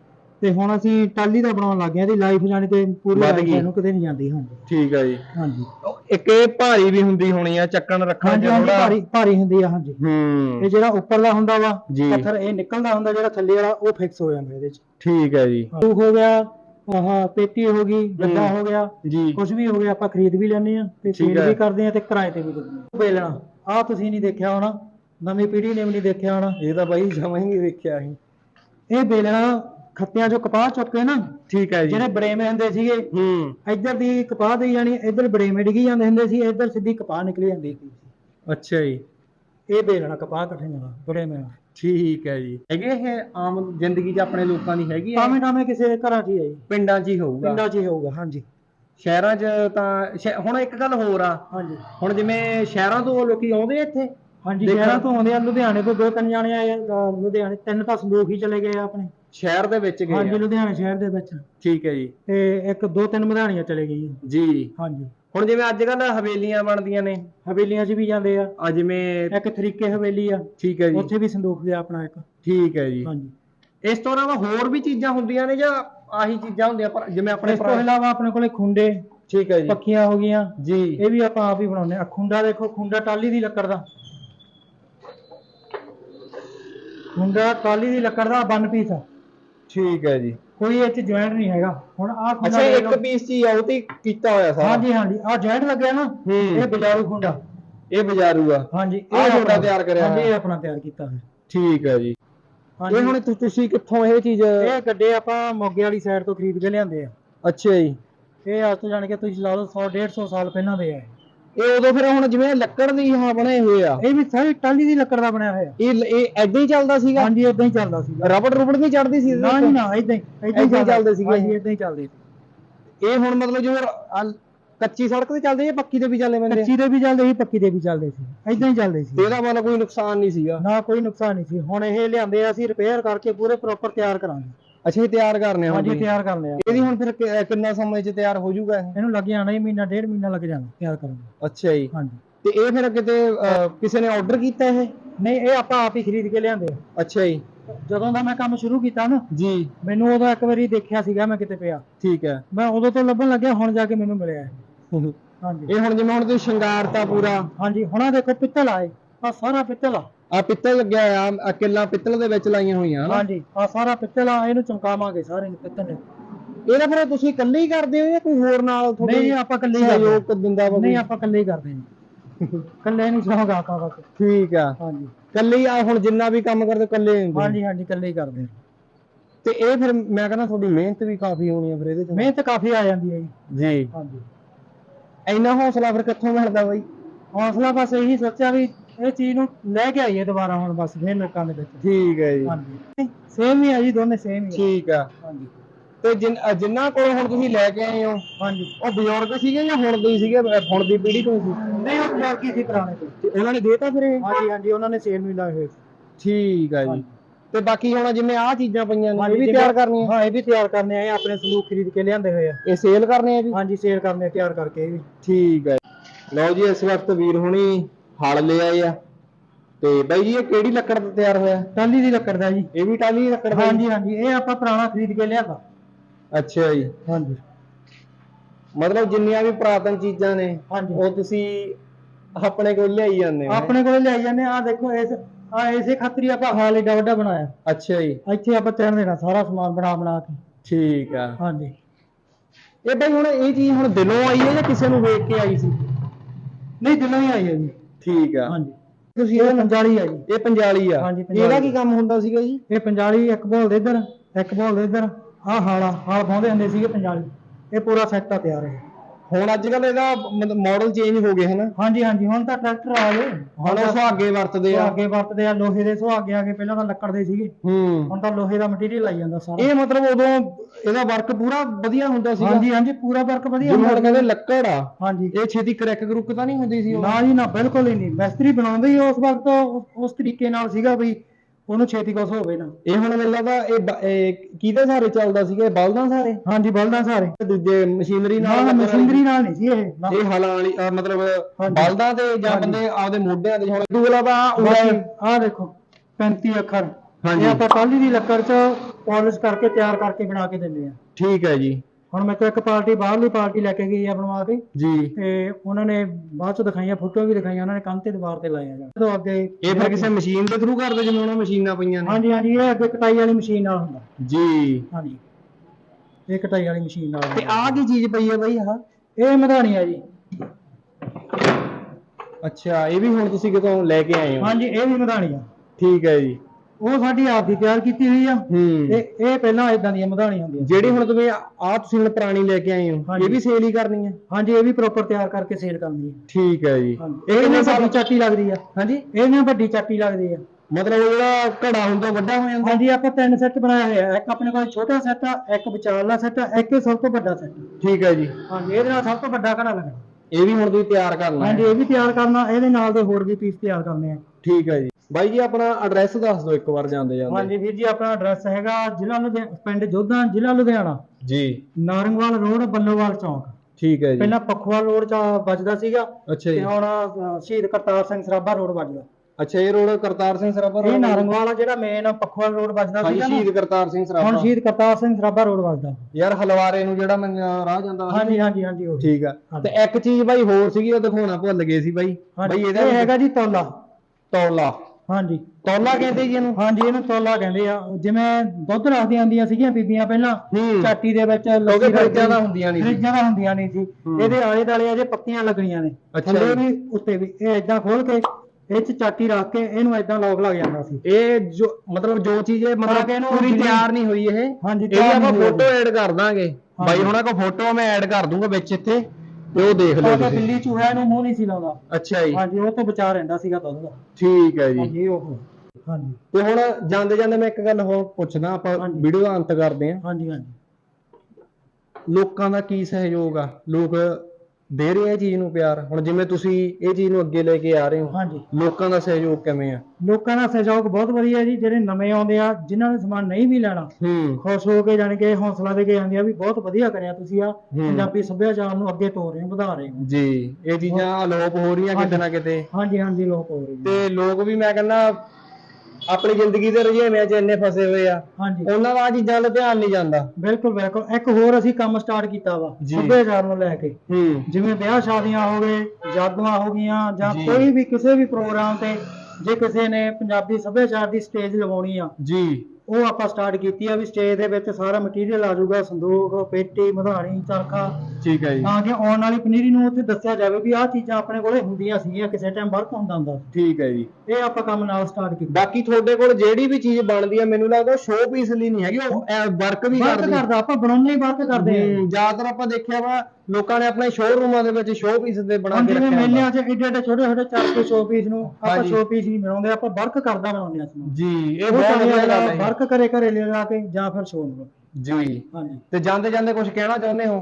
S2: ਤੇ ਹੁਣ ਅਸੀਂ ਟਾਲੀ ਦਾ ਬਣਾਉਣ ਲੱਗ ਗਏ ਇਹਦੀ ਲਾਈਫ ਜਾਣੀ ਤੇ ਪੂਰੀ
S1: ਵੱਧ ਗਈ।
S2: ਇਹਨੂੰ ਕਿਤੇ ਨਹੀਂ ਜਾਂਦੀ ਹਾਂਜੀ
S1: ਠੀਕ ਹੈ ਜੀ।
S2: ਹਾਂਜੀ।
S1: ਇੱਕ ਇਹ ਭਾਰੀ ਵੀ ਹੁੰਦੀ ਹੋਣੀ ਆ ਚੱਕਣ ਰੱਖਣ
S2: ਹਾਂਜੀ
S1: ਚ
S2: ਹਾਂਜੀ
S1: ਥੋੜਾ
S2: ਭਾਰੀ ਭਾਰੀ ਹੁੰਦੀ ਆ ਹਾਂਜੀ।
S1: ਹੂੰ।
S2: ਇਹ ਜਿਹੜਾ ਉੱਪਰਲਾ ਹੁੰਦਾ ਵਾ
S1: ਜੀ।
S2: ਪੱਥਰ ਇਹ ਨਿਕਲਦਾ ਹੁੰਦਾ ਜਿਹੜਾ ਥੱਲੇ ਵਾਲਾ ਉਹ ਫਿਕਸ ਹੋ ਜਾਂਦਾ ਇਹਦੇ ਚ।
S1: ਠੀਕ ਹੈ ਜੀ।
S2: ਟੂਕ ਹੋ ਗਿਆ ਆਹ ਪੇਟੀ ਹੋ ਗਈ ਗੱਦਾ ਹੋ ਗਿਆ
S1: ਜੀ।
S2: ਕੁਝ ਵੀ ਹੋ ਗਿਆ ਆਪਾਂ ਖਰੀਦ ਵੀ ਲੈਂਦੇ ਆ ਤੇ
S1: ਠੀਕ
S2: ਸੇਲ
S1: ਹੈ।
S2: ਵੀ ਕਰਦੇ ਆ ਤੇ ਕਿਰਾਏ ਤੇ ਵੀ ਦਿੰਦੇ ਆ ਬੇਲਣਾ ਆ ਤੁਸੀਂ ਨਹੀਂ ਦੇਖਿਆ ਹੋਣਾ ਨਵੀਂ ਪੀੜ੍ਹੀ ਨੇ ਵੀ ਨਹੀਂ ਦੇਖਿਆ ਹੋਣਾ।
S1: ਇਹ ਤਾਂ ਬਾਈ ਜਮਾਂ ਹੀ ਨਹੀਂ ਵੇਖਿਆ ਸੀ
S2: ਇਹ ਬੇਲਣਾ ਖੱਤਿਆਂ ਚੋਂ ਕਪਾਹ ਚੁੱਕ ਕੇ ਨਾ
S1: ਠੀਕ ਹੈ ਜੀ।
S2: ਜਿਹੜੇ ਬੜੇਵੇਂ ਹੁੰਦੇ ਸੀਗੇ
S1: ਹੂੰ।
S2: ਇੱਧਰ ਦੀ ਕਪਾਹ ਦੀ ਜਾਣੀ ਇੱਧਰ ਬੜੇਵੇਂ ਡਿੱਗੀ ਜਾਂਦੇ ਹੁੰਦੇ ਸੀ ਇੱਧਰ ਸਿੱਧੀ ਕਪਾਹ ਨਿਕਲੀ ਜਾਂਦੀ ਸੀ।
S1: ਅੱਛਾ ਜੀ।
S2: ਇਹ ਬੇਲਣਾ ਕਪਾਹ ਇਕੱਠੇ ਨਾਲ ਬੜੇਵੇਂ ਨਾਲ।
S1: ਠੀਕ ਹੈ ਜੀ। ਹੈਗੇ ਇਹ ਆਮ ਜ਼ਿੰਦਗੀ 'ਚ ਆਪਣੇ ਲੋਕਾਂ ਦੀ ਹੈਗੀ ਹੈ
S2: ਭਾਵੇਂ ਨਾਵੇਂ ਕਿਸੇ ਦੇ ਘਰਾਂ 'ਚ ਹੀ ਹੈ ਜੀ।
S1: ਪਿੰਡਾਂ 'ਚ ਹੀ ਹੋਊਗਾ।
S2: ਪਿੰਡਾਂ 'ਚ ਹੀ ਹੋਊਗਾ ਹਾਂਜੀ।
S1: ਸ਼ਹਿਰਾਂ 'ਚ ਤਾਂ ਸ਼ਹਿ- ਹੁਣ ਇੱਕ ਗੱਲ ਹੋਰ ਆ।
S2: ਹਾਂਜੀ।
S1: ਹੁਣ ਜਿਵੇਂ ਸ਼ਹਿਰਾਂ ਤੋਂ ਲੋਕੀ ਆਉਂਦੇ ਆ ਇੱਥੇ
S2: ਹਾਂਜੀ ਸ਼ਹਿਰਾਂ ਤੋਂ ਆਉਂਦੇ ਆ ਲੁਧਿਆਣੇ ਤੋਂ ਦੋ ਤਿੰਨ ਜਾਣੇ ਆਏ ਆ ਲੁਧਿਆਣੇ ਤਿੰਨ ਤਾਂ ਸੰਦੂਕ ਹੀ ਚਲੇ ਗਏ ਆ ਆਪਣੇ।
S1: ਸ਼ਹਿਰ ਦੇ ਵਿੱਚ ਗਏ
S2: ਹਾਂਜੀ
S1: ਆ।
S2: ਲੁਧਿਆਣੇ ਸ਼ਹਿਰ ਦੇ ਵਿੱਚ।
S1: ਠੀਕ ਹੈ ਜੀ।
S2: ਤੇ ਇੱਕ ਦੋ ਤਿੰਨ ਮਧਾਣੀਆਂ ਚਲੇ ਗਈ
S1: ਜੀ।
S2: ਹਾਂਜੀ।
S1: ਹੁਣ ਜਿਵੇਂ ਅੱਜ ਕੱਲ ਹਵੇਲੀਆਂ ਬਣਦੀਆਂ ਨੇ।
S2: ਹਵੇਲੀਆਂ 'ਚ ਵੀ ਜਾਂਦੇ ਆ।
S1: ਆ ਜਿਵੇਂ
S2: ਇੱਕ ਤਰੀਕੇ ਹਵੇਲੀ ਆ।
S1: ਠੀਕ ਹੈ ਜੀ।
S2: ਉੱਥੇ ਵੀ ਸੰਦੂਕ ਗਿਆ ਆਪਣਾ ਇੱਕ।
S1: ਠੀਕ ਹੈ ਜੀ।
S2: ਹਾਂਜੀ।
S1: ਇਸ ਤੋਂ ਇਲਾਵਾ ਹੋਰ ਵੀ ਚੀਜ਼ਾਂ ਹੁੰਦੀਆਂ ਨੇ ਜਾਂ ਆਹੀ ਚੀਜ਼ਾਂ ਹੁੰਦੀਆਂ? ਪਰ ਜਿਵੇਂ ਆਪਣੇ
S2: ਇਸ ਤੋਂ ਇਲਾਵਾ ਆਪਣੇ ਕੋਲੇ ਖੁੰਡੇ
S1: ਠੀਕ ਹੈ ਜੀ।
S2: ਪੱਖੀਆਂ ਹੋ ਗਈਆਂ।
S1: ਜੀ।
S2: ਇਹ ਵੀ ਆਪਾਂ ਆਪ ਹੀ ਬਣਾਉਂਦੇ ਆ ਖੁੰਡਾ ਦੇਖੋ ਖੁੰਡਾ ਟਾਲੀ ਦੀ ਲੱਕੜ ਦਾ। ਖੁੰਡਾ ਟਾਲੀ ਦੀ ਲੱਕੜ ਦਾ ਵਨ ਪੀਸ ਆ।
S1: ਠੀਕ ਹੈ ਜੀ।
S2: ਕੋਈ ਇਹ ਚ ਜੁਆਇੰਟ ਨਹੀਂ ਹੈਗਾ। ਹੁਣ ਆਹ ਖੁੰਡਾ
S1: ਅੱਛਾ ਇੱਕ। ਪੀਸ ਚ ਆਉ ਤੇ ਕੀਤਾ ਹੋਇਆ ਸਾਰਾ।
S2: ਹਾਂਜੀ ਹਾਂਜੀ। ਆਹ ਜੁਆਇੰਟ ਲੱਗਿਆ ਨਾ
S1: ਹੂੰ।
S2: ਇਹ ਬਾਜ਼ਾਰੂ ਖੁੰਡਾ।
S1: ਇਹ ਬਾਜ਼ਾਰੂ ਆ।
S2: ਹਾਂਜੀ ਇਹ
S1: ਖੁੰਡਾ
S2: ਆਪਣਾ-
S1: ਤਿਆਰ ਕਰਿਆ
S2: ਹਾਂਜੀ। ਇਹ ਆਪਣਾ ਤਿਆਰ ਕੀਤਾ ਹੈ
S1: ਠੀਕ ਹੈ ਜੀ। ਇਹ ਹੁਣ ਤੁਸੀਂ ਕਿੱਥੋਂ ਇਹ ਚੀਜ਼
S2: ਇਹ ਗੱਡੇ ਆਪਾਂ ਮੋਗੇ ਵਾਲੀ ਸਾਈਡ ਤੋਂ ਖਰੀਦ ਕੇ ਲਿਆਂਦੇ ਆ।
S1: ਅੱਛਾ ਜੀ।
S2: ਇਹ ਅੱਜ ਤੋਂ ਜਾਣ ਕੇ ਤੁਸੀਂ ਲਾ ਲਓ 100 150 ਸਾਲ ਪਹਿਲਾਂ ਦੇ ਆ ਇਹ।
S1: ਇਹ ਉਦੋਂ ਫਿਰ ਹੁਣ ਜਿਵੇਂ ਲੱਕੜ ਦੀ ਹਾਂ ਬਣੇ ਹੋਏ ਆ।
S2: ਇਹ ਵੀ ਸਾਰੀ ਟਾਲੀ ਦੀ ਲੱਕੜ ਦਾ ਬਣਿਆ ਹੋਇਆ।
S1: ਇਹ ਇਹ ਐਦਾਂ ਹੀ ਚੱਲਦਾ ਸੀਗਾ?
S2: ਹਾਂਜੀ ਇਦਾਂ ਹੀ ਚੱਲਦਾ ਸੀਗਾ।
S1: ਰਬੜ ਰੁਬੜ ਨਹੀਂ ਚੜਦੀ ਸੀ
S2: ਨਾ ਨਾ ਇਦਾਂ ਹੀ
S1: ਏਦਾਂ ਹੀ ਚੱਲਦੇ। ਸੀਗੇ
S2: ਹਾਂਜੀ
S1: ਇਹ।
S2: ਇਦਾਂ ਹੀ ਚੱਲਦੇ।
S1: ਇਹ ਹੁਣ ਮਤਲਬ ਜਿਵੇਂ ਕੱਚੀ ਸੜਕ ਤੇ ਚੱਲਦੇ ਜਾਂ ਪੱਕੀ ਤੇ ਵੀ ਚੱਲੇ ਬੰਦੇ
S2: ਕੱਚੀ ਦੇ ਵੀ ਚੱਲਦੇ ਸੀ ਪੱਕੀ ਦੇ ਵੀ ਚੱਲਦੇ ਸੀ। ਇਦਾਂ ਹੀ ਚੱਲਦੇ ਸੀ।
S1: ਤੇ ਇਹਦਾ ਮਤਲਬ ਕੋਈ ਨੁਕਸਾਨ ਨਹੀਂ ਸੀਗਾ?
S2: ਨਾ ਕੋਈ ਨੁਕਸਾਨ ਨਹੀਂ ਸੀ। ਹੁਣ ਇਹ ਲਿਆਂਦੇ ਆ ਅਸੀਂ ਰਿਪੇਅਰ ਕਰਕੇ ਪੂਰੇ ਪ੍ਰੋਪਰ ਤਿਆਰ ਕਰਾਂਗੇ।
S1: ਅੱਛਾ ਇਹ ਤਿਆਰ ਕਰਨੇ ਹੁਣ
S2: ਹਾਂਜੀ। ਤਿਆਰ ਕਰਨੇ ਆ।
S1: ਇਹਦੀ ਹੁਣ ਫਿਰ ਕਿ- ਕਿੰਨਾ ਸਮੇਂ ਚ ਤਿਆਰ ਹੋ ਜਾਊਗਾ ਇਹ?
S2: ਇਹਨੂੰ ਲੱਗ ਜਾਣਾ ਹੀ ਮਹੀਨਾ ਡੇਢ ਮਹੀਨਾ ਲੱਗ ਜਾਣਾ ਤਿਆਰ ਕਰਨ ਨੂੰ।
S1: ਅੱਛਾ ਜੀ।
S2: ਹਾਂਜੀ।
S1: ਤੇ ਇਹ ਫਿਰ ਕਿਤੇ ਅਹ, ਕਿਸੇ ਨੇ ਆਰਡਰ ਕੀਤਾ ਇਹ?
S2: ਨਹੀਂ ਇਹ ਆਪਾਂ ਆਪ ਹੀ ਖਰੀਦ ਕੇ ਲਿਆਂਦੇ ਆ।
S1: ਅੱਛਾ ਜੀ।
S2: ਜਦੋਂ ਦਾ ਮੈਂ ਕੰਮ ਸ਼ੁਰੂ ਕੀਤਾ ਨਾ
S1: ਜੀ।
S2: ਮੈਨੂੰ ਉਦੋਂ ਇੱਕ ਵਾਰੀ ਦੇਖਿਆ ਸੀਗਾ ਮੈਂ ਕਿਤੇ ਪਿਆ।
S1: ਠੀਕ ਹੈ।
S2: ਮੈਂ ਉਦੋਂ ਤੋਂ ਲੱਭਣ ਲੱਗਿਆ ਹੁਣ ਜਾ ਕੇ ਮੈਨੂੰ ਮਿਲਿਆ। ਹੈ। ਹਾਂਜੀ।
S1: ਇਹ ਹੁਣ ਜਿਵੇਂ ਹੁਣ ਤੁਸੀਂ ਸ਼ਿੰਗਾਰਤਾ ਪੂਰਾ।
S2: ਹਾਂਜੀ ਹੁਣ ਆਹ ਦੇਖੋ ਪਿੱਤਲ ਆਏ ਆ ਸਾਰਾ ਪਿੱਤਲ ਆ।
S1: ਆ ਪਿੱਤਲ ਲੱਗਿਆ ਆ ਆ ਕਿੱਲਾ ਪਿੱਤਲ ਦੇ ਵਿੱਚ ਲਾਈਆਂ ਹੋਈਆਂ ਹਨਾ?
S2: ਹਾਂਜੀ ਆ ਸਾਰਾ ਪਿੱਤਲ ਆ ਇਹਨੂੰ ਚਮਕਾਵਾਂਗੇ ਸਾਰੇ ਨੂੰ ਪਿੱਤਲ ਨੇ।
S1: ਇਹਦਾ ਫਿਰ ਤੁਸੀਂ ਇਕੱਲੇ ਹੀ ਕਰਦੇ ਹੋ ਜਾਂ ਕੋਈ ਹੋਰ ਨਾਲ
S2: ਨਹੀਂ ਆਪਾਂ ਇਕੱਲੇ ਹੀ ਕਰਦੇ
S1: ਸਹਿਯੋਗ ਦਿੰਦਾ ਵਾ
S2: ਨਹੀਂ
S1: ਕੋਈ?
S2: ਆਪਾਂ ਇਕੱਲੇ ਹੀ ਕਰਦੇ ਹਾਂ ਇਕੱਲੇ ਨਹੀਂ ਸ਼ੌਂਕ ਆਕਾ ਬਸ।
S1: ਠੀਕ ਆ।
S2: ਹਾਂਜੀ।
S1: ਇਕੱਲੇ ਹੀ ਆ ਹੁਣ ਜਿੰਨਾ ਵੀ ਕੰਮ ਕਰਦੇ ਇਕੱਲੇ ਹੀ ਹੁੰਦੇ
S2: ਹਾਂਜੀ ਹਾਂਜੀ ਇਕੱਲੇ ਹੀ ਕਰਦੇ ਹਾਂ।
S1: ਤੇ ਇਹ ਫਿਰ ਮੈਂ ਕਹਿੰਦਾ ਤੁਹਾਡੀ ਮਿਹਨਤ ਵੀ ਕਾਫੀ ਹੋਣੀ ਆ ਫਿਰ ਇਹਦੇ ਚ।
S2: ਮਿਹਨਤ ਕਾਫੀ ਆ ਜਾਂਦੀ ਹੈ ਜੀ।
S1: ਜੀ।
S2: ਹਾਂਜੀ।
S1: ਇੰਨਾ ਹੌਸਲਾ ਫਿਰ ਕਿੱਥੋਂ ਮਿਲਦਾ ਬਾਈ?
S2: ਹੌਸਲਾ ਬਸ ਇਹੀ ਸੋਚਿਆ ਵੀ ਇਹ ਚੀਜ਼ ਨੂੰ ਲੈ ਕੇ ਆਈਏ ਦੁਬਾਰਾ ਹੁਣ ਬਸ ਫੇਰ ਲੋਕਾਂ ਦੇ ਵਿੱਚ।
S1: ਠੀਕ ਹੈ ਜੀ।
S2: ਹਾਂਜੀ। ਸੇਮ ਹੀ ਆ ਜੀ ਦੋਨੇ ਸੇਮ ਹੀ ਆ।
S1: ਠੀਕ ਆ।
S2: ਹਾਂਜੀ।
S1: ਤੇ ਜਿਨ- ਅ, ਜਿਨ੍ਹਾਂ ਕੋਲ ਹੁਣ ਤੁਸੀਂ ਲੈ ਕੇ ਆਏ ਹੋ
S2: ਹਾਂਜੀ।
S1: ਉਹ ਬਜ਼ੁਰਗ ਸੀਗੇ ਜਾਂ ਹੁਣ ਦੇ ਹੀ ਸੀਗੇ ਅ, ਹੁਣ ਦੀ ਪੀੜ੍ਹੀ ਤੋਂ ਸੀ?
S2: ਨਹੀਂ ਉਹ ਬਾਕੀ ਸੀ ਪੁਰਾਣੇ ਤੋਂ।
S1: ਤੇ ਉਹਨਾਂ ਨੇ ਦੇਤਾ ਫਿਰ ਇਹ?
S2: ਹਾਂਜੀ ਹਾਂਜੀ ਉਹਨਾਂ ਨੇ ਸੇਲ ਵੀ ਲਾਏ ਹੋਏ।
S1: ਠੀਕ ਆ ਜੀ।
S2: ਹਾਂਜੀ।
S1: ਤੇ ਬਾਕੀ ਹੁਣ ਜਿਵੇਂ ਆਹ ਚੀਜ਼ਾਂ ਪਈਆਂ ਨੇ ਇਹ ਵੀ ਤਿਆਰ ਕਰਨੀਆਂ?
S2: ਹਾਂ ਇਹ ਵੀ ਤਿਆਰ ਕਰਨੇ ਆਏ ਆਪਣੇ ਸਲੂਕ ਖਰੀਦ ਕੇ ਲਿਆਂਦੇ ਹੋਏ ਆ।
S1: ਇਹ ਸੇਲ ਕਰਨੇ ਆ ਜੀ?
S2: ਹਾਂਜੀ ਸੇਲ ਕਰਨੇ ਤਿਆਰ ਕਰਕੇ ਇਹ ਵੀ।
S1: ਠੀਕ ਹੈ ਲਓ ਜੀ ਇਸ ਵਕਤ ਵੀਰ ਹੁਣੀ ਹਲ ਲੈ ਆਏ ਆ। ਤੇ ਬਾਈ ਜੀ ਇਹ ਕਿਹੜੀ ਲੱਕੜ ਤੋਂ ਤਿਆਰ ਹੋਇਆ?
S2: ਟਾਲੀ ਦੀ ਲੱਕੜ ਦਾ ਜੀ।
S1: ਇਹ ਵੀ ਟਾਲੀ ਲੱਕੜ ਦਾ?
S2: ਹਾਂਜੀ ਹਾਂਜੀ। ਇਹ ਆਪਾਂ ਪੁਰਾਣਾ ਖਰੀਦ ਕੇ ਲਿਆਂਦਾ।
S1: ਅੱਛਾ ਜੀ।
S2: ਹਾਂਜੀ।
S1: ਮਤਲਬ ਜਿੰਨੀਆਂ ਵੀ ਪੁਰਾਤਨ ਚੀਜ਼ਾਂ ਨੇ
S2: ਹਾਂਜੀ।
S1: ਉਹ ਤੁਸੀਂ ਆਪਣੇ ਕੋਲ ਲਿਆਈ ਜਾਂਦੇ ਹੋ ਹੈਂ?
S2: ਆਪਣੇ ਕੋਲ ਲਿਆਈ ਜਾਂਦੇ ਆ। ਦੇਖੋ ਇਸ ਆ ਇਸੇ ਖਾਤਰੀ ਆਪਾਂ ਹਾਲ ਏਡਾ ਵੱਡਾ ਬਣਾਇਆ।
S1: ਅੱਛਾ ਜੀ।
S2: ਇੱਥੇ ਆਪਾਂ ਚੜਨ ਦੇਣਾ ਸਾਰਾ ਸਮਾਨ ਬਣਾ ਬਣਾ ਕੇ।
S1: ਠੀਕ ਆ।
S2: ਹਾਂਜੀ।
S1: ਇਹ ਬਾਈ ਹੁਣ ਇਹ ਚੀਜ਼ ਹੁਣ ਦਿਲੋਂ ਆਈ ਹੈ ਜਾਂ ਕਿਸੇ ਨੂੰ ਵੇਖ ਕੇ ਆਈ ਸੀ?
S2: ਨਹੀਂ ਦਿਲੋਂ ਹੀ ਆਈ ਹੈ ਜੀ।
S1: ਠੀਕ ਆ।
S2: ਹਾਂਜੀ। ਤੁਸੀਂ ਇਹ ਪੰਜਾਲੀ ਆ ਜੀ।
S1: ਇਹ ਪੰਜਾਲੀ ਆ।
S2: ਹਾਂਜੀ, ਪੰਜਾਲੀ।
S1: ਇਹਦਾ ਕੀ ਕੰਮ ਹੁੰਦਾ ਸੀਗਾ ਜੀ?
S2: ਇਹ ਪੰਜਾਲੀ ਇੱਕ ਬੋਲ ਦੇ ਇੱਧਰ ਇੱਕ ਬੋਲ ਦੇ ਇੱਧਰ। ਆਹ ਹਾਲਾ ਹਾਲ ਪਾਉਂਦੇ ਹੁੰਦੇ ਸੀਗੇ ਪੰਜਾਲੀ ਇਹ ਪੂਰਾ ਸੈੱਟ ਆ ਤਿਆਰ ਹੈ
S1: ਹੁਣ ਅੱਜ ਕੱਲ ਇਹਦਾ ਮਾਡਲ ਚੇਂਜ ਹੋ ਗਏ ਹਨਾ।
S2: ਹਾਂਜੀ ਹਾਂਜੀ ਹੁਣ ਤਾਂ ਟਰੈਕਟਰ ਆ ਗਏ।
S1: ਹੁਣ ਉਹ ਸੁਹਾਗੇ ਵਰਤਦੇ ਆ।
S2: ਅੱਗੇ ਵਰਤਦੇ ਆ ਲੋਹੇ ਦੇ ਸੁਹਾਗੇ ਆ ਗਏ ਪਹਿਲਾਂ ਤਾਂ ਲੱਕੜ ਦੇ ਸੀਗੇ।
S1: ਹੂੰ।
S2: ਹੁਣ ਤਾਂ ਲੋਹੇ ਦਾ ਮਟੀਰੀਅਲ ਆਈ ਜਾਂਦਾ ਸਾਰਾ।
S1: ਇਹ ਮਤਲਬ ਉਦੋਂ ਇਹਦਾ ਵਰਕ ਪੂਰਾ ਵਧੀਆ ਹੁੰਦਾ ਸੀਗਾ।
S2: ਹਾਂਜੀ ਹਾਂਜੀ ਪੂਰਾ ਵਰਕ ਵਧੀਆ
S1: ਜਿਵੇਂ ਹੁਣ
S2: ਹੁੰਦਾ
S1: ਕਹਿੰਦੇ ਲੱਕੜ ਆ
S2: ਹਾਂਜੀ।
S1: ਇਹ ਛੇਤੀ ਕਰੈਕ ਕਰੁਕ ਤਾਂ ਨਹੀਂ ਹੁੰਦੀ ਸੀ
S2: ਨਾ ਜੀ ਨਾ ਬਿਲਕੁਲ ਹੀ ਨਹੀਂ। ਮਿਸਤਰੀ ਬਣਾਉਂਦੇ ਹੀ ਉਸ ਵਕਤ ਉਸ- ਤਰੀਕੇ ਨਾਲ ਸੀਗਾ ਵੀ ਉਹਨੂੰ ਛੇਤੀ ਕੁਛ ਹੋਵੇ ਨਾ
S1: ਇਹ ਹੁਣ ਮੈਨੂੰ ਲੱਗਦਾ ਇਹ ਬ- ਇਹ ਕਿਹਦੇ ਸਹਾਰੇ ਚੱਲਦਾ ਸੀਗਾ ਇਹ ਬਲਦਾਂ ਸਹਾਰੇ
S2: ਹਾਂਜੀ ਬਲਦਾਂ ਸਾਰੇ
S1: ਦੂਜੇ ਮਸ਼ੀਨਰੀ ਨਾਲ
S2: ਨਾ? ਮਸ਼ੀਨਰੀ ਨਾਲ ਨਹੀਂ ਸੀ ਇਹ ਨਾ।
S1: ਇਹ ਹਲਾਂ ਵਾਲੀ ਅਹ ਮਤਲਬ
S2: ਹਾਂਜੀ।
S1: ਬਲਦਾਂ ਤੇ ਜਾਂ
S2: ਹਾਂਜੀ।
S1: ਬੰਦੇ ਆਪਦੇ ਮੋਢਿਆਂ ਤੇ ਹੁਣ ਦੂਲਾ ਦਾ
S2: ਬਾਕੀ ਆਹ ਦੇਖੋ 35 ਅੱਖਰ
S1: ਹਾਂਜੀ।
S2: ਇਹ ਆਪਾਂ ਟਾਲੀ ਦੀ ਲੱਕੜ 'ਚ ਪਾਲਿਸ਼ ਕਰਕੇ ਤਿਆਰ ਕਰਕੇ ਬਣਾ ਕੇ ਦਿੰਦੇ ਆ
S1: ਠੀਕ ਹੈ ਜੀ
S2: ਹੁਣ ਮੇਰੇ ਤੋਂ ਇੱਕ ਪਾਰਟੀ ਬਾਹਰਲੀ ਪਾਰਟੀ ਲੈ ਕੇ ਗਈ ਆ ਬਣਵਾ ਕੇ।
S1: ਜੀ।
S2: ਤੇ ਉਹਨਾਂ ਨੇ ਬਾਅਦ ਚ ਦਿਖਾਈਆਂ ਫੋਟੋ ਵੀ ਦਿਖਾਈਆਂ ਉਹਨਾਂ ਨੇ ਕੰਧ ਤੇ ਦੀਵਾਰ ਤੇ ਲਾਇਆ ਜਾ। ਤੋਂ ਅੱਗੇ
S1: ਇਹ ਫਿਰ ਕਿਸੇ ਮਸ਼ੀਨ ਦੇ ਥਰੂ ਕਰਦੇ ਜਿਵੇਂ ਉਹਨਾਂ ਮਸ਼ੀਨਾਂ ਪਈਆਂ ਨੇ?
S2: ਹਾਂਜੀ ਹਾਂਜੀ ਇਹ ਅੱਗੇ ਕਟਾਈ ਵਾਲੀ ਮਸ਼ੀਨ ਨਾਲ ਹੁੰਦਾ।
S1: ਜੀ।
S2: ਹਾਂਜੀ। ਇਹ ਕਟਾਈ ਵਾਲੀ ਮਸ਼ੀਨ ਨਾਲ
S1: ਤੇ। ਆਹ ਕੀ ਚੀਜ਼ ਪਈ ਹੈ ਬਈ ਆਹ?
S2: ਇਹ ਮਧਾਣੀ ਆ ਜੀ।
S1: ਅੱਛਾ ਇਹ ਵੀ ਹੁਣ ਤੁਸੀਂ ਕਿਤੋਂ ਲੈ ਕੇ ਆਏ ਹੋ?
S2: ਹਾਂਜੀ ਇਹ ਵੀ ਮਧਾਣੀ ਆ।
S1: ਠੀਕ ਹੈ ਜੀ।
S2: ਉਹ ਸਾਡੀ ਆਪ ਦੀ ਤਿਆਰ ਕੀਤੀ ਹੋਈ ਆ। ਤੇ ਇਹ ਪਹਿਲਾਂ ਇਦਾਂ ਦੀਆਂ ਮਧਾਣੀਆਂ ਹੁੰਦੀਆਂ।
S1: ਜਿਹੜੀ ਹੁਣ ਤੁਸੀਂ ਆਹ ਤੁਸੀਂ ਹੁਣ ਪੁਰਾਣੀ ਲੈ ਕੇ ਆਏ ਹੋ। ਇਹ ਵੀ ਸੇਲ ਹੀ ਕਰਨੀ ਹੈ
S2: ਹਾਂਜੀ ਇਹ ਵੀ ਪ੍ਰੋਪਰ ਤਿਆਰ ਕਰਕੇ ਸੇਲ ਕਰਨੀ ਹੈ
S1: ਠੀਕ ਹੈ ਜੀ।
S2: ਇਹ ਨਾ ਵੱਡੀ ਚਾਟੀ ਲੱਗਦੀ ਆ।
S1: ਹਾਂਜੀ?
S2: ਇਹ ਨਾ ਵੱਡੀ ਚਾਟੀ ਲੱਗਦੀ ਆ।
S1: ਮਤਲਬ ਜਿਹੜਾ ਘੜਾ ਹੁੰਦਾ ਵੱਡਾ ਹੋ ਜਾਂਦਾ?
S2: ਹਾਂਜੀ ਆਪਾਂ ਤਿੰਨ ਸੈੱਟ ਬਣਾਇਆ ਹੋਇਆ। ਇੱਕ ਆਪਣੇ ਕੋਲ ਛੋਟਾ ਸੈੱਟ ਆ ਇੱਕ ਵਿਚਾਰਲਾ ਸੈੱਟ ਆ ਇੱਕ ਸਭ ਤੋਂ ਵੱਡਾ ਸੈੱਟ
S1: ਠੀਕ ਹੈ ਜੀ।
S2: ਹਾਂਜੀ ਇਹਦੇ ਨਾਲ ਸਭ ਤੋਂ ਵੱਡਾ ਘੜਾ ਲੱਗਣਾ
S1: ਇਹ ਵੀ ਹੁਣ ਤੁਸੀਂ ਤਿਆਰ ਕਰਨਾ
S2: ਹਾਂਜੀ ਇਹ ਵੀ ਤਿਆਰ ਕਰਨਾ ਇਹਦੇ ਨਾਲ ਦੇ ਹੋਰ ਵੀ ਪੀਸ ਤਿਆਰ ਕਰਨੇ ਆ।
S1: ਠੀਕ ਹੈ ਜੀ। ਬਾਈ ਜੀ ਆਪਣਾ ਐਡਰੈਸ ਦੱਸ ਦਿਓ ਇੱਕ ਵਾਰ ਜਾਂਦੇ ਜਾਂਦੇ।
S2: ਹਾਂਜੀ ਵੀਰ ਜੀ ਆਪਣਾ ਐਡਰੈਸ ਹੈਗਾ ਜ਼ਿਲ੍ਹਾ ਲੁਧਿਆਣਾ ਪਿੰਡ ਜੋਧਾ ਜ਼ਿਲ੍ਹਾ ਲੁਧਿਆਣਾ।
S1: ਜੀ।
S2: ਨਾਰੰਗਵਾਲ ਰੋਡ ਬੱਲੋਵਾਲ ਚੌਂਕ।
S1: ਠੀਕ ਹੈ ਜੀ।
S2: ਪਹਿਲਾਂ ਪਖਵਾਲ ਰੋਡ ਚ ਵੱਜਦਾ ਸੀਗਾ
S1: ਅੱਛਾ
S2: ਤੇ
S1: ਜੀ
S2: ਹੁਣ ਅ, ਸ਼ਹੀਦ ਕਰਤਾਰ ਸਿੰਘ ਸਰਾਭਾ ਰੋਡ ਵੱਜਦਾ।
S1: ਅੱਛਾ ਇਹ ਰੋਡ ਕਰਤਾਰ ਸਿੰਘ ਸਰਾਭਾ
S2: ਇਹ
S1: road
S2: ਨਾਰੰਗਵਾਲ ਆ ਜਿਹੜਾ ਮੇਨ ਪਖਵਾਲ ਰੋਡ ਵੱਜਦਾ ਸੀਗਾ
S1: ਸ਼ਹੀਦ ਕਰਤਾਰ ਸਿੰਘ
S2: ਹੁਣ
S1: ਸਰਾਭਾ
S2: ਸ਼ਹੀਦ ਕਰਤਾਰ ਸਿੰਘ ਸਰਾਭਾ ਰੋਡ ਵੱਜਦਾ।
S1: ਯਾਰ ਹਲਵਾਰੇ ਨੂੰ ਜਿਹੜਾ ਮੈਂ ਰਾਹ ਜਾਂਦਾ।
S2: ਹਾਂਜੀ ਹਾਂਜੀ ਹਾਂਜੀ ਉਹ।
S1: ਠੀਕ ਆ। ਤੇ ਇੱਕ ਚੀਜ਼ ਬਾਈ ਹੋਰ ਸੀਗੀ ਉਹ ਦਿਖਾਉਣਾ ਭੁੱਲ ਗਏ ਸੀ ਬਾਈ। ਬਾਈ
S2: ਇਹ
S1: ਇਹਦਾ
S2: ਹੈਗਾ ਜੀ ਤੋਲਾ।
S1: ਤੌਲਾ।
S2: ਹਾਂਜੀ।
S1: ਤੌਲਾ ਕਹਿੰਦੇ ਜੀ ਇਹਨੂੰ?
S2: ਹਾਂਜੀ ਇਹਨੂੰ ਤੋਲਾ ਕਹਿੰਦੇ ਆ। ਜਿਵੇਂ ਦੁੱਧ ਰੱਖਦੀਆਂ ਹੁੰਦੀਆਂ ਸੀਗੀਆਂ ਬੀਬੀਆਂ ਪਹਿਲਾਂ
S1: ਹੂੰ।
S2: ਚਾਟੀ ਦੇ ਵਿੱਚ ਲੱਸੀ
S1: ਫਰਿੱਜਾਂ
S2: ਰੱਖਦੀ-
S1: ਹੁੰਦੀਆਂ ਨਹੀਂ ਸੀ।
S2: ਫਰਿੱਜਾਂ ਹੁੰਦੀਆਂ ਨਹੀਂ ਸੀ।
S1: ਹੂੰ।
S2: ਇਹਦੇ ਆਲੇ ਦਾਲੇ ਅਜੇ ਪੱਤੀਆਂ ਲੱਗਣੀਆਂ ਨੇ।
S1: ਅੱਛਾ
S2: ਥੱਲੇ
S1: ਜੀ।
S2: ਵੀ ਉੱਤੇ ਵੀ। ਇਹ ਏਦਾਂ ਖੋਲ ਕੇ ਇਹ ਚ ਚਾਟੀ ਰੱਖ ਕੇ ਇਹਨੂੰ ਏਦਾਂ ਲੋਕ ਲੱਗ ਜਾਂਦਾ ਸੀ।
S1: ਇਹ ਜੋ ਮਤਲਬ ਜੋ ਚੀਜ਼ ਇਹ ਮਤਲਬ
S2: ਇਹਨੂੰ
S1: ਪੂਰੀ ਤਿਆਰ ਨਹੀਂ ਹੋਈ ਇਹ।
S2: ਹਾਂਜੀ
S1: ਇਹ
S2: ਤਿਆਰ
S1: ਆਪਾਂ
S2: ਨਹੀਂ ਹੋਈ।
S1: ਫੋਟੋ ਐਡ ਕਰ ਦਾਂਗੇ। ਬਾਈ ਹੁਣਾਂ ਕੋ ਫੋਟੋ ਮੈਂ ਐਡ ਕਰ ਦੂੰਗਾ ਵਿੱਚ ਇੱਥੇ। ਤੇ ਉਹ ਦੇਖ ਲਓ
S2: ਤਾਂ
S1: ਤੁਸੀਂ।
S2: ਬਿੱਲੀ ਚੂਹਾ ਨੂੰ ਮੂੰਹ ਨਹੀਂ ਸੀ ਲਾਉਂਦਾ।
S1: ਅੱਛਾ ਜੀ।
S2: ਹਾਂਜੀ ਉਹ ਤੋਂ ਬਚਾ ਰਹਿੰਦਾ ਸੀਗਾ ਦੁੱਧ ਦਾ।
S1: ਠੀਕ ਹੈ ਜੀ।
S2: ਹਾਂਜੀ ਉਹ। ਹਾਂਜੀ।
S1: ਤੇ ਹੁਣ ਜਾਂਦੇ ਜਾਂਦੇ ਮੈਂ ਇੱਕ ਗੱਲ ਹੋਰ ਪੁੱਛਦਾ ਆਪਾਂ
S2: ਹਾਂਜੀ।
S1: ਵੀਡੀਓ ਦਾ ਅੰਤ ਕਰਦੇ ਹਾਂ।
S2: ਹਾਂਜੀ ਹਾਂਜੀ।
S1: ਲੋਕਾਂ ਦਾ ਕੀ ਸਹਿਯੋਗ ਆ? ਲੋਕ ਦੇ ਰਹੇ ਆ ਚੀਜ਼ ਨੂੰ ਪਿਆਰ? ਹੁਣ ਜਿਵੇਂ ਤੁਸੀਂ ਇਹ ਚੀਜ਼ ਨੂੰ ਅੱਗੇ ਲੈ ਕੇ ਆ ਰਹੇ ਹੋ
S2: ਹਾਂਜੀ।
S1: ਲੋਕਾਂ ਦਾ ਸਹਿਯੋਗ ਕਿਵੇਂ ਆ?
S2: ਲੋਕਾਂ ਦਾ ਸਹਿਯੋਗ ਬਹੁਤ ਵਧੀਆ ਜੀ ਜਿਹੜੇ ਨਵੇਂ ਆਉਂਦੇ ਆ ਜਿਨ੍ਹਾਂ ਨੇ ਸਮਾਨ ਨਹੀਂ ਵੀ ਲੈਣਾ
S1: ਹੂੰ।
S2: ਖੁਸ਼ ਹੋ ਕੇ ਜਾਣ ਕੇ ਹੌਸਲਾ ਦੇ ਕੇ ਜਾਂਦੇ ਆ ਵੀ ਬਹੁਤ ਵਧੀਆ ਕਰਿਆ ਤੁਸੀਂ ਆ। ਪੰਜਾਬੀ ਸੱਭਿਆਚਾਰ ਨੂੰ ਅੱਗੇ ਤੋਰ ਰਹੇ ਹੋ ਵਧਾ ਰਹੇ ਹੋ।
S1: ਜੀ ਇਹ ਚੀਜ਼ਾਂ ਅਲੋਪ ਹੋ ਰਹੀਆਂ ਕਿਤੇ ਨਾ ਕਿਤੇ।
S2: ਹਾਂਜੀ ਹਾਂਜੀ ਲੋਕ ਹੋ ਰਹੇ ਨੇ
S1: ਤੇ ਲੋਕ ਵੀ ਮੈਂ ਕਹਿੰਦਾ ਆਪਣੀ ਜ਼ਿੰਦਗੀ ਦੇ ਰੁਝੇਵਿਆਂ 'ਚ ਇੰਨੇ ਫਸੇ ਹੋਏ ਆ।
S2: ਹਾਂਜੀ।
S1: ਉਹਨਾਂ ਦਾ ਚੀਜ਼ਾਂ ਵੱਲ ਧਿਆਨ ਨਹੀਂ ਜਾਂਦਾ।
S2: ਬਿਲਕੁਲ ਬਿਲਕੁਲ। ਇੱਕ ਹੋਰ ਅਸੀਂ ਕੰਮ ਸਟਾਰਟ ਕੀਤਾ ਵਾ। ਸੱਭਿਆਚਾਰ ਨੂੰ ਲੈ ਕੇ। ਜਿਵੇਂ ਵਿਆਹ ਸ਼ਾਦੀਆਂ ਹੋ ਗਏ ਜਾਗੋਆਂ ਹੋ ਗਈਆਂ ਜਾਂ
S1: ਜੀ।
S2: ਕੋਈ ਵੀ ਕਿਸੇ ਵੀ ਪ੍ਰੋਗਰਾਮ ਤੇ ਜੇ ਕਿਸੇ ਨੇ ਪੰਜਾਬੀ ਸੱਭਿਆਚਾਰ ਦੀ ਸਟੇਜ ਲਗਾਉਣੀ ਆ
S1: ਜੀ।
S2: ਉਹ ਆਪਾਂ ਸਟਾਰਟ ਕੀਤੀ ਆ ਵੀ ਸਟੇਜ ਦੇ ਵਿੱਚ ਸਾਰਾ ਮਟੀਰੀਅਲ ਆ ਜਾਊਗਾ ਸੰਦੂਕ ਪੇਟੀ ਮਧਾਣੀ ਚਰਖਾ।
S1: ਠੀਕ ਹੈ ਜੀ।
S2: ਤਾਂ ਕਿ ਆਉਣ ਵਾਲੀ ਪਨੀਰੀ ਨੂੰ ਉੱਥੇ ਦੱਸਿਆ ਜਾਵੇ ਵੀ ਆਹ ਚੀਜ਼ਾਂ ਆਪਣੇ ਕੋਲੇ ਹੁੰਦੀਆਂ ਸੀਗੀਆਂ ਕਿਸੇ ਟਾਈਮ ਵਰਕ ਹੁੰਦਾ ਹੁੰਦਾ।
S1: ਠੀਕ ਹੈ ਜੀ।
S2: ਇਹ ਆਪਾਂ ਕੰਮ ਨਾਲ ਸਟਾਰਟ ਕੀਤਾ।
S1: ਬਾਕੀ ਤੁਹਾਡੇ ਕੋਲ ਜਿਹੜੀ ਵੀ ਚੀਜ਼ ਬਣਦੀ ਆ ਮੈਨੂੰ ਲੱਗਦਾ ਸ਼ੋਅ ਪੀਸ ਲਈ ਨਹੀਂ ਹੈਗੀ ਉਹ ਵਰਕ ਵੀ
S2: ਵਰਕ
S1: ਕਰਦੀ। ਆ।
S2: ਕਰਦਾ ਆਪਾਂ ਬਣਾਉਣੇ ਹੀ ਵਰਕ ਕਰਦੇ ਆ।
S1: ਹੂੰ, ਜ਼ਿਆਦਾਤਰ ਆਪਾਂ ਦੇਖਿਆ ਵਾ ਲੋਕਾਂ ਨੇ ਆਪਣੇ ਸ਼ੋਅਰੂਮਾਂ ਦੇ ਵਿੱਚ ਸ਼ੋਅ ਪੀਸ ਦੇ ਬਣਾ ਕੇ
S2: ਜਿਵੇਂ
S1: ਰੱਖਿਆ ਹੁੰਦਾ।
S2: ਮੇਲਿਆਂ 'ਚ ਏਡੇ ਏਡੇ ਛੋਟੇ ਛੋਟੇ ਚਰਖੇ ਸ਼ੋਪੀਸ ਨੂੰ ਆਪਾਂ। ਸ਼ੋਪੀਸ ਨਹੀਂ ਬਣਾਉਂਦੇ ਆਪਾਂ ਵਰਕ ਕਰਦਾ ਬਣਾਉਂਦੇ ਆ ਇਸ
S1: ਜੀ ਇਹ ਬਹੁਤ ਵਧੀਆ ਗੱਲ ਹੈ
S2: ਵਰਕ ਕਰੇ ਘਰੇ ਲਿਆ ਕੇ ਜਾਂ ਫਿਰ ਨੂੰ।
S1: ਜੀ।
S2: ਹਾਂਜੀ।
S1: ਤੇ ਜਾਂਦੇ ਜਾਂਦੇ ਕੁਝ ਕਹਿਣਾ ਚਾਹੁੰਦੇ ਹੋ?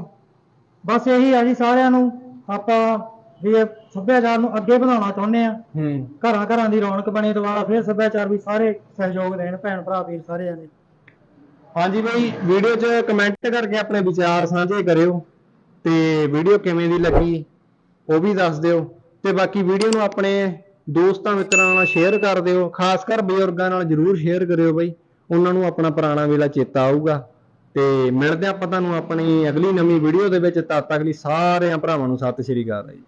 S2: ਬਸ ਇਹੀ ਆ ਜੀ ਸਾਰਿਆਂ ਨੂੰ ਆਪਾਂ ਵੀ ਇਹ ਸੱਭਿਆਚਾਰ ਨੂੰ ਅੱਗੇ ਵਧਾਉਣਾ ਚਾਹੁੰਦੇ ਆ
S1: ਹੂੰ।
S2: ਘਰਾਂ ਘਰਾਂ ਦੀ ਰੌਣਕ ਬਣੇ ਦੁਬਾਰਾ ਫਿਰ ਸੱਭਿਆਚਾਰ ਵੀ ਸਾਰੇ ਸਹਿਯੋਗ ਦੇਣ ਭੈਣ ਭਰਾ ਵੀਰ ਸਾਰੇ ਜਾਣੇ
S1: ਹਾਂਜੀ ਬਈ ਵੀਡੀਓ 'ਚ ਕਮੈਂਟ ਕਰਕੇ ਆਪਣੇ ਵਿਚਾਰ ਸਾਂਝੇ ਕਰਿਓ। ਤੇ ਵੀਡੀਓ ਕਿਵੇਂ ਦੀ ਲੱਗੀ, ਉਹ ਵੀ ਦੱਸ ਦਿਓ। ਤੇ ਬਾਕੀ ਵੀਡੀਓ ਨੂੰ ਆਪਣੇ ਦੋਸਤਾਂ, ਮਿੱਤਰਾਂ ਨਾਲ ਸ਼ੇਅਰ ਕਰ ਦਿਓ। ਖਾਸ ਕਰ ਬਜ਼ੁਰਗਾਂ ਨਾਲ ਜਰੂਰ ਸ਼ੇਅਰ ਕਰਿਓ ਬਾਈ। ਉਹਨਾਂ ਨੂੰ ਆਪਣਾ ਪੁਰਾਣਾ ਵੇਲਾ ਚੇਤਾ ਆਊਗਾ। ਤੇ ਮਿਲਦੇ ਆਪਾਂ ਤੁਹਾਨੂੰ ਆਪਣੀ ਅਗਲੀ ਨਵੀਂ ਵੀਡੀਓ ਦੇ ਵਿੱਚ। ਤਦ ਤੱਕ ਲਈ ਸਾਰਿਆਂ ਭਰਾਵਾਂ ਨੂੰ ਸਤਿ ਸ਼੍ਰੀ ਅਕਾਲ ਜੀ